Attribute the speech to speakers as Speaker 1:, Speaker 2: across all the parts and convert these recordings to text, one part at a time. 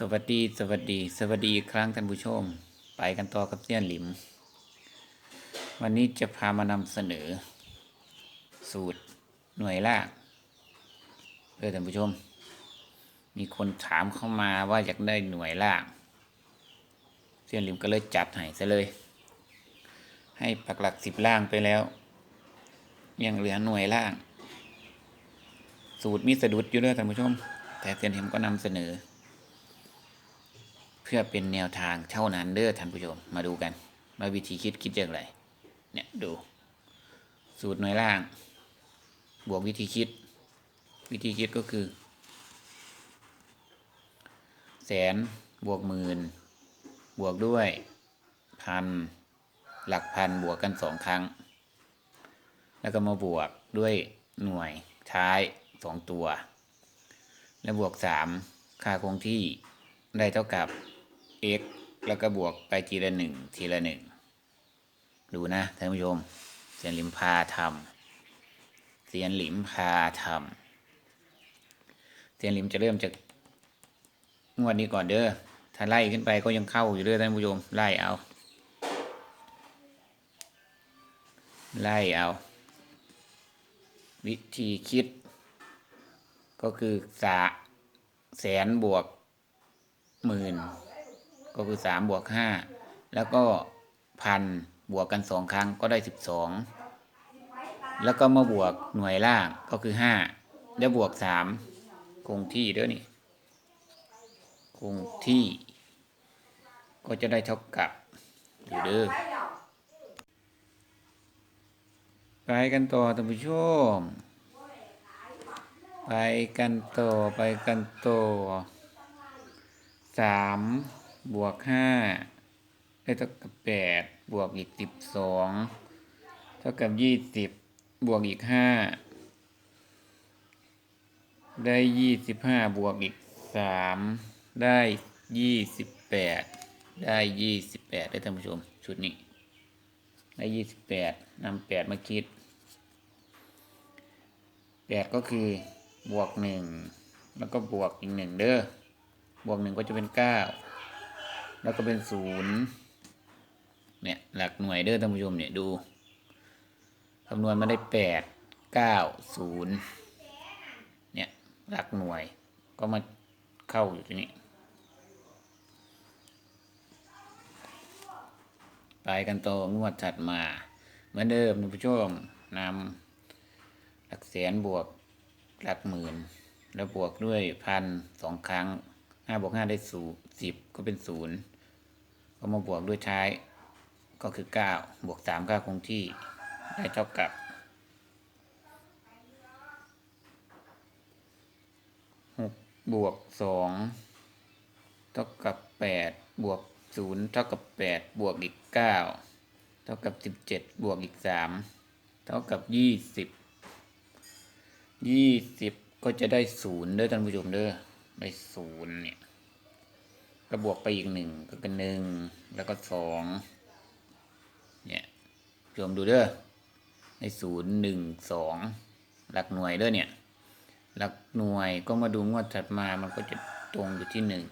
Speaker 1: สวัสดีสวัสดี สวัสดีครั้งท่านผู้ชม ไปกันต่อกับเสี้ยนหลิม วันนี้จะพามานำเสนอ สูตรหน่วยล่างเพื่อท่านผู้ชม มีคนถามเข้ามาว่าอยากได้หน่วยล่างเสี้ยนหลิมก็เลยจัดให้ซะเลย ให้ปักหลักสิบล่างไปแล้ว ยังเหลือหน่วยล่าง สูตรมีสะดุดอยู่ด้วยท่านผู้ชม แต่เสี้ยนหลิมก็นำเสนอ เพื่อเป็นแนวทางเท่านั้นเด้อท่านผู้ชม มาดูกันว่าวิธีคิดคิดอย่างไร เนี่ยดู สูตรหน่วยล่าง บวกวิธีคิด วิธีคิดก็คือ แสนบวกหมื่นบวกด้วยพันหลักพันบวกกันสองครั้ง แล้วก็มาบวกด้วยหน่วยท้ายสองตัว แล้วบวกสามค่าคงที่ได้เท่ากับ x แล้วก็บวกไปทีละหนึ่งทีละหนึ่งดูนะท่านผู้ชมเสียนหลิมพาทำเสียนหลิมพาทำเสียนหลิมจะเริ่มจากงวดนี้ก่อนเด้อถ้าไล่ขึ้นไปก็ยังเข้าอยู่เด้อท่านผู้ชมไล่เอา ไล่เอา วิธีคิด ก็คือสะแสนบวกหมื่น ก็คือสามบวกห้าแล้วก็พันบวกกันสองครั้งก็ได้สิบสองแล้วก็มาบวกหน่วยล่างก็คือห้าแล้วบวกสามคงที่เด้อนี่คงที่ ก็จะได้เท่ากับอยู่เด้อไปกันต่อท่านผู้ชม ไปกันต่อไปกันต่อสาม บวกห้าได้เท่ากับแปดบวกอีกสิบสองเท่ากับยี่สิบบวกอีกห้าได้ยี่สิบห้าบวกอีกสามได้ยี่สิบแปดได้ยี่สิบแปดได้ท่านผู้ชมชุดนี้ ได้ยี่สิบแปดนำแปดมาคิดแปดก็คือบวกหนึ่งแล้วก็บวกอีกหนึ่งเด้อบวกหนึ่งก็จะเป็นเก้า แล้วก็เป็นศูนย์เนี่ยหลักหน่วยเด้อท่านผู้ชมเนี่ยดูคำนวณมาได้แปดเก้าศูนย์เนี่ยหลักหน่วยก็มาเข้าอยู่ที่นี่ไปกันต่องวดถัดมา เหมือนเดิมท่านผู้ชมนำหลักแสนบวกหลักหมื่น แล้วบวกด้วยพันสองครั้งห้าบวกห้าได้ศูสิบก็เป็นศูนย์ ก็มาบวกด้วยท้ายก็คือเก้าบวกสามเก้าคงที่ได้เท่ากับหกบวกสองเท่ากับแปดบวกศูนย์เท่ากับแปดบวกอีกเก้าเท่ากับสิบเจ็ดบวกอีกสามเท่ากับยี่สิบยี่สิบก็จะได้ศูนย์เด้อท่านผู้ชมเด้อได้ศูนย์เนี่ย ก็บวกไปอีกหนึ่งก็เป็นหนึ่งแล้วก็สองเนี่ยชมดูเด้อในศูนย์หนึ่งสองหลักหน่วยเด้อเนี่ย หลักหน่วยก็มาดูงวดถัดมามันก็จะตรงอยู่ที่หนึ่ง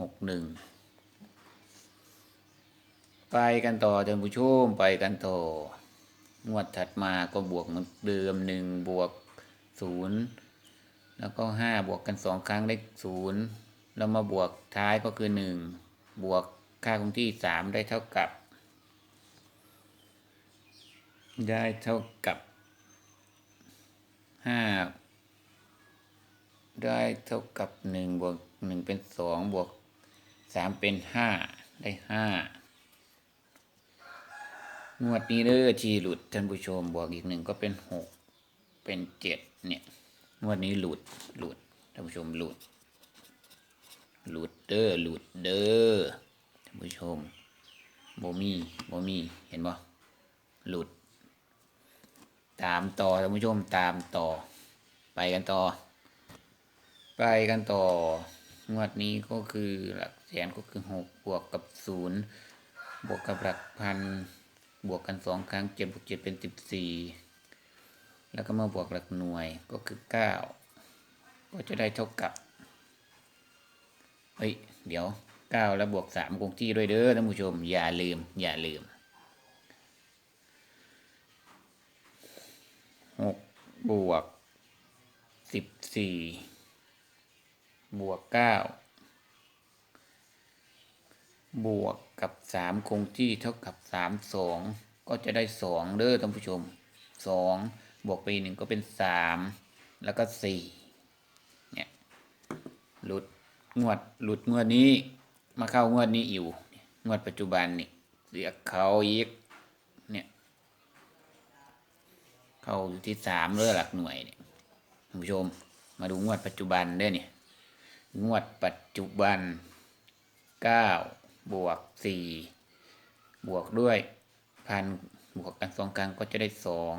Speaker 1: หกหนึ่งไปกันต่อท่านผู้ชมไปกันต่องวดถัดมาก็บวกเหมือนเดิมหนึ่งบวกศูนย์แล้วก็ห้าบวกกันสองครั้งได้ศูนย์ แล้วมาบวกท้ายก็คือหนึ่งบวกค่าคงที่สามได้เท่ากับ ได้เท่ากับห้าได้เท่ากับหนึ่งบวกหนึ่งเป็นสองบวกสามเป็นห้าได้ห้างวดนี้เด้อทีหลุดท่านผู้ชมบวกอีกหนึ่งก็เป็นหกเป็นเจ็ดเนี่ย งวดนี้หลุดหลุดท่านผู้ชมหลุด หลุดเด้อหลุดเด้อท่านผู้ชมโบมีโบมีเห็นบ่หลุด ตามต่อท่านผู้ชมตามต่อ ไปกันต่อ ไปกันต่องวดนี้ก็คือหลักแสนก็คือหกบวกกับศูนย์บวกกับหลักพันบวกกันสองครั้งเจ็ดบวกเจ็ดเป็นสิบสี่แล้วก็มาบวกหลักหน่วยก็คือเก้าก็จะได้เท่ากับ เฮ้ย เดี๋ยวเก้าแล้วบวกสามคงที่ด้วยเด้อท่านผู้ชม อย่าลืม อย่าลืมหกบวกสิบสี่บวกเก้าบวกกับสามคงที่เท่ากับสามสองก็จะได้สองเด้อท่านผู้ชมสองบวกไปหนึ่งก็เป็นสามแล้วก็สี่เนี่ยหลุด งวดหลุดงวดนี้ มาเข้างวดนี้อยู่ งวดปัจจุบันนี่เรียกเขาอีกเนี่ย เข้าอยู่ที่สามเลยหลักหน่วยเนี่ยผู้ชม มาดูงวดปัจจุบันเด้อเนี่ย งวดปัจจุบันเก้าบวกสี่บวกด้วยพันบวกกันสองกลางก็จะได้สอง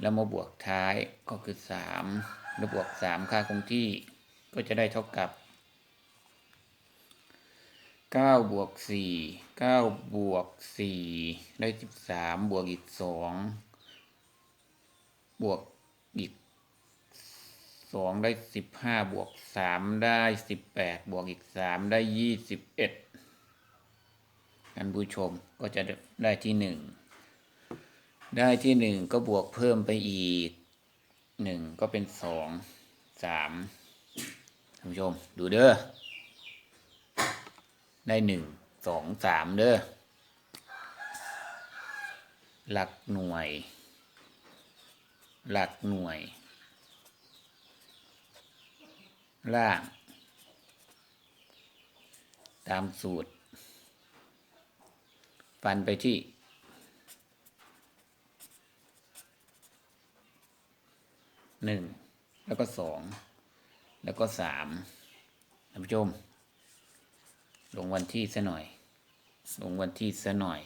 Speaker 1: แล้วมาบวกท้ายก็คือสามแล้วบวกสามค่าคงที่ก็จะได้เท่ากับ เก้าบวกสี่เก้าบวกสี่ได้สิบสามบวกอีกสองบวกอีกสองได้สิบห้าบวกสามได้สิบแปดบวกอีกสามได้ยี่สิบเอ็ดท่านผู้ชมก็จะได้ที่หนึ่งได้ที่หนึ่งก็บวกเพิ่มไปอีกหนึ่งก็เป็นสองสามท่านผู้ชมดูเด้อ ได้หนึ่งสองสามเด้อหลักหน่วย หลักหน่วย ล่าง ตามสูตร ฟันไปที่หนึ่งแล้วก็สองแล้วก็สามท่านผู้ชม ลงวันที่ซะหน่อย ลงวันที่ซะหน่อย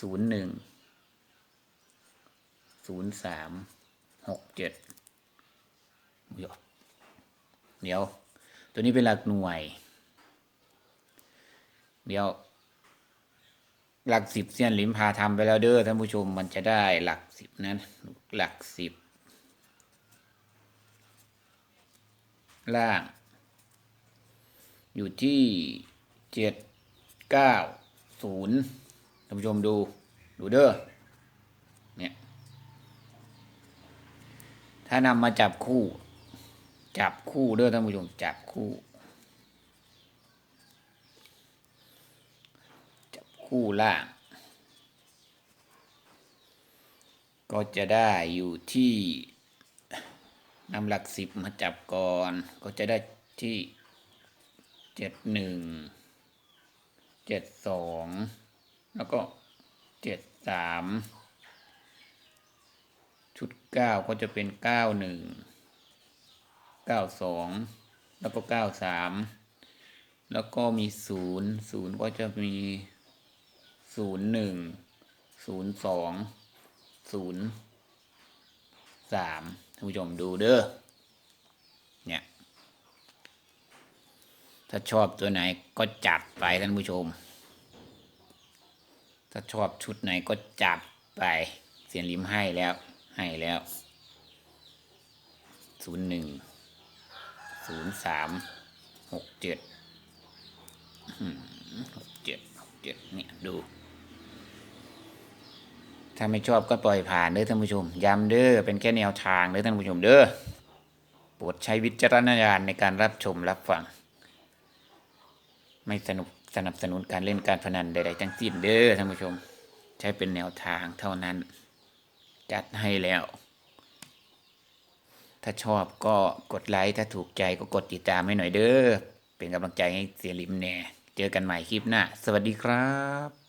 Speaker 1: ศูนย์หนึ่ง ศูนย์สาม หกเจ็ดเดี๋ยวเดี๋ยว ตัวนี้เป็นหลักหน่วย เดี๋ยว หลักสิบเสี้ยนลิมพาทำไปแล้วเด้อท่านผู้ชมมันจะได้หลักสิบนั้น หลักสิบล่าง อยู่ที่เจ็ดเก้าศูนย์ท่านผู้ชมดูดูเด้อเนี่ยถ้านำมาจับคู่ จับคู่เด้อท่านผู้ชมจับคู่ จับคู่ล่าง ก็จะได้อยู่ที่นำหลักสิบมาจับก่อน ก็จะได้ที่ เจ็ดหนึ่งเจ็ดสองแล้วก็เจ็ดสามชุดเก้าก็จะเป็นเก้าหนึ่งเก้าสองแล้วก็เก้าสามแล้วก็มีศูนย์ศูนย์ก็จะมีศูนย์หนึ่งศูนย์สองศูนย์สามท่านผู้ชมดูเด้อ เนี่ย ถ้าชอบตัวไหนก็จัดไปท่านผู้ชม ถ้าชอบชุดไหนก็จัดไปเสียนลิมให้แล้วให้แล้วศูนย์หนึ่งศูนย์สามหกเจ็ดหกเจ็ดหกเจ็ดเนี่ยดู ถ้าไม่ชอบก็ปล่อยผ่านเด้อท่านผู้ชมย้ำเด้อเป็นแค่แนวทางเด้อท่านผู้ชมเด้อโปรดใช้วิจารณญาณในการรับชมรับฟัง ไม่สนุกสนับสนุนการเล่นการพนันใดๆทั้งสิ้นเด้อท่านผู้ชม ใช้เป็นแนวทางเท่านั้น จัดให้แล้ว ถ้าชอบก็กดไลค์ถ้าถูกใจก็กดติดตามให้หน่อยเด้อเป็นกำลังใจให้เสียริมแน่ เจอกันใหม่คลิปหน้า สวัสดีครับ